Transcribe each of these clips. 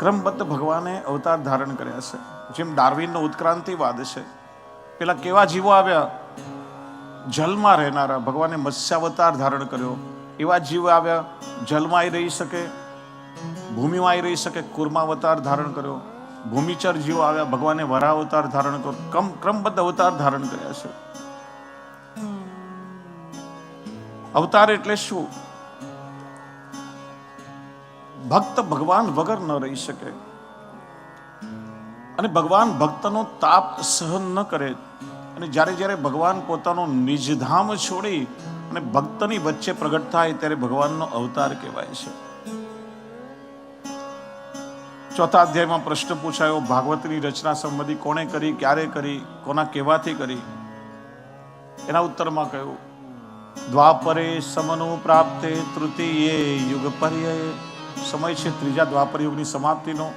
ક્રમબદ્ધ ભગવાને અવતાર ધારણ કર્યા છે. જેમ ડાર્વિનનો ઉત્ક્રાંતિવાદ છે. પેલા કેવા જીવો આવ્યા? જલમાં રહેનારા. ભગવાને મત્સ્યાવતાર ધારણ કર્યો. એવા જીવ આવ્યા. જલમાં રહી શકે, ભૂમિમાં રહી શકે, કુર્માવતાર ધારણ કર્યો. ભૂમિચર જીવો આવ્યા. ભગવાને વરા અવતાર ધારણ કર્યો. ક્રમ, ક્રમબદ્ધ અવતાર ધારણ કર્યા છે. અવતાર એટલે શું? ભક્ત ભગવાન વગર ન રહી શકે. અને ભગવાન ભક્તનો તાપ સહન ન કરે. અને જ્યારે જ્યારે ભગવાન પોતાનો નિજધામ છોડી અને ભક્તની વચ્ચે પ્રગટ થાય ત્યારે ભગવાનનો અવતાર કહેવાય છે. ચોથા અધ્યાયમાં પ્રશ્ન પૂછાયો, ભાગવતની રચના સંબંધી કોણે કરી, ક્યારે કરી, કોના કહેવાથી કરી? એના ઉત્તરમાં કહ્યું, દ્વાપરે સમનુ પ્રાપ્તે તૃતીયે યુગ પર્યય સમય છે, ત્રીજા દ્વાપર યુગની સમાપ્તિનો.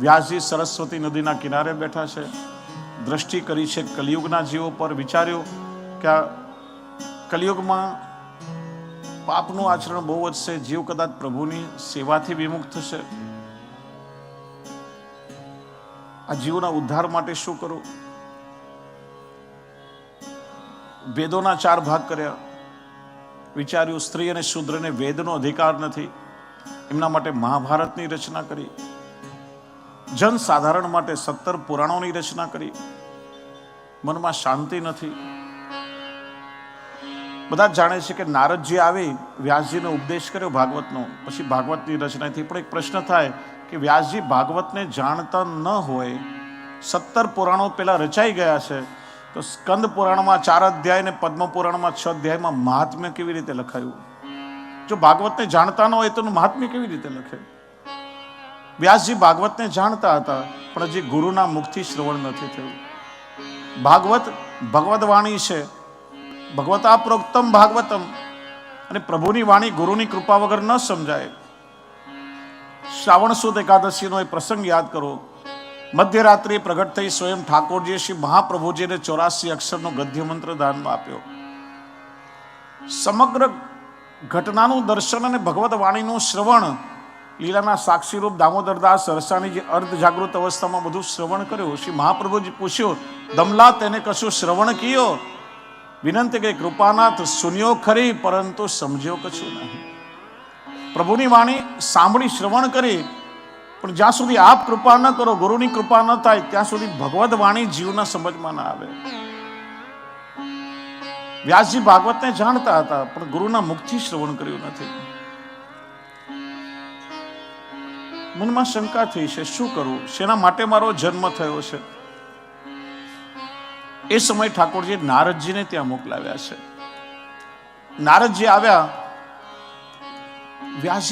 વ્યાસજી સરસ્વતી નદીના કિનારે બેઠા છે. દ્રષ્ટિ કરી છે કલિયુગના જીવો પર, વિચાર્યું કે આ કલિયુગમાં પાપનું આચરણ બહુ વધશે, જીવ કદાચ પ્રભુની સેવાથી વિમુખ થશે. આ જીવના ઉદ્ધાર માટે શું કરું? વેદોના ચાર ભાગ કર્યા. વિચાર્યું સ્ત્રી અને શુદ્રને વેદનો અધિકાર નથી. એમના માટે મહાભારતની રચના કરી. જન સાધારણ માટે સત્તર પુરાણોની રચના કરી. મનમાં શાંતિ નથી. બધા જાણે છે કે નારદજી આવી, વ્યાસજીનો ઉપદેશ કર્યો ભાગવતનો. પછી ભાગવતની રચના થઈ પણ એક પ્રશ્ન થાય કે વ્યાસજી ભાગવતને જાણતા ન હોય, સત્તર પુરાણો પેલા રચાઈ ગયા છે, તો સ્કંદ પુરાણમાં ચાર અધ્યાય ને પદ્મ પુરાણમાં છ અધ્યાયમાં મહાત્મ્ય કેવી રીતે લખાયું? જો ભાગવતને જાણતા ન હોય તો મહાત્મ્ય કેવી રીતે લખે? વ્યાસજી ભાગવતને જાણતા હતા, પણ હજી ગુરુના મુખથી શ્રવણ નથી થયું. ભાગવત ભગવદ વાણી છે. ભગવતા પ્રોક્તમ ભાગવતમ. અને પ્રભુની વાણી ગુરુની કૃપા વગર ન સમજાય. શ્રાવણ સુદ એકાદશીનો એ પ્રસંગ યાદ કરો. મધ્યરાત્રિએ પ્રગટ થઈ સ્વયં ઠાકોરજીએ શ્રી મહાપ્રભુજીને ચોરાસી અક્ષરનો ગદ્ય મંત્ર દાનમાં આપ્યો. સમગ્ર ઘટનાનું દર્શન અને ભગવત વાણીનું શ્રવણ, લીલાના સાક્ષી રૂપ દામોદરદાસ સરસાની જે અર્ધ જાગૃત અવસ્થામાં બધું શ્રવણ કર્યું. શ્રી મહાપ્રભુજી પૂછ્યું, દમલા તેને કશું શ્રવણ કયો? વિનંતી કે, કૃપાનાથ, સુન્યો ખરી, પરંતુ સમજ્યો કશું નહીં. પ્રભુની વાણી સાંભળી શ્રવણ કરી, પણ જ્યાં સુધી આપ કૃપા ન કરો, ગુરુની કૃપા ન થાય, ત્યાં સુધી ભગવત વાણી જીવના સમજમાં ના આવે. વ્યાસજી ભાગવતને જાણતા હતા, પણ ગુરુના મુખથી શ્રવણ કર્યું નથી. મનમાં શંકા થઈ છે, શું કરવું શેના માટે મારો જન્મ થયો છે? એ સમય ઠાકોરજી નારદજીને ત્યાં મોકલાવ્યા છે. નારદજી આવ્યા. વ્યાસજી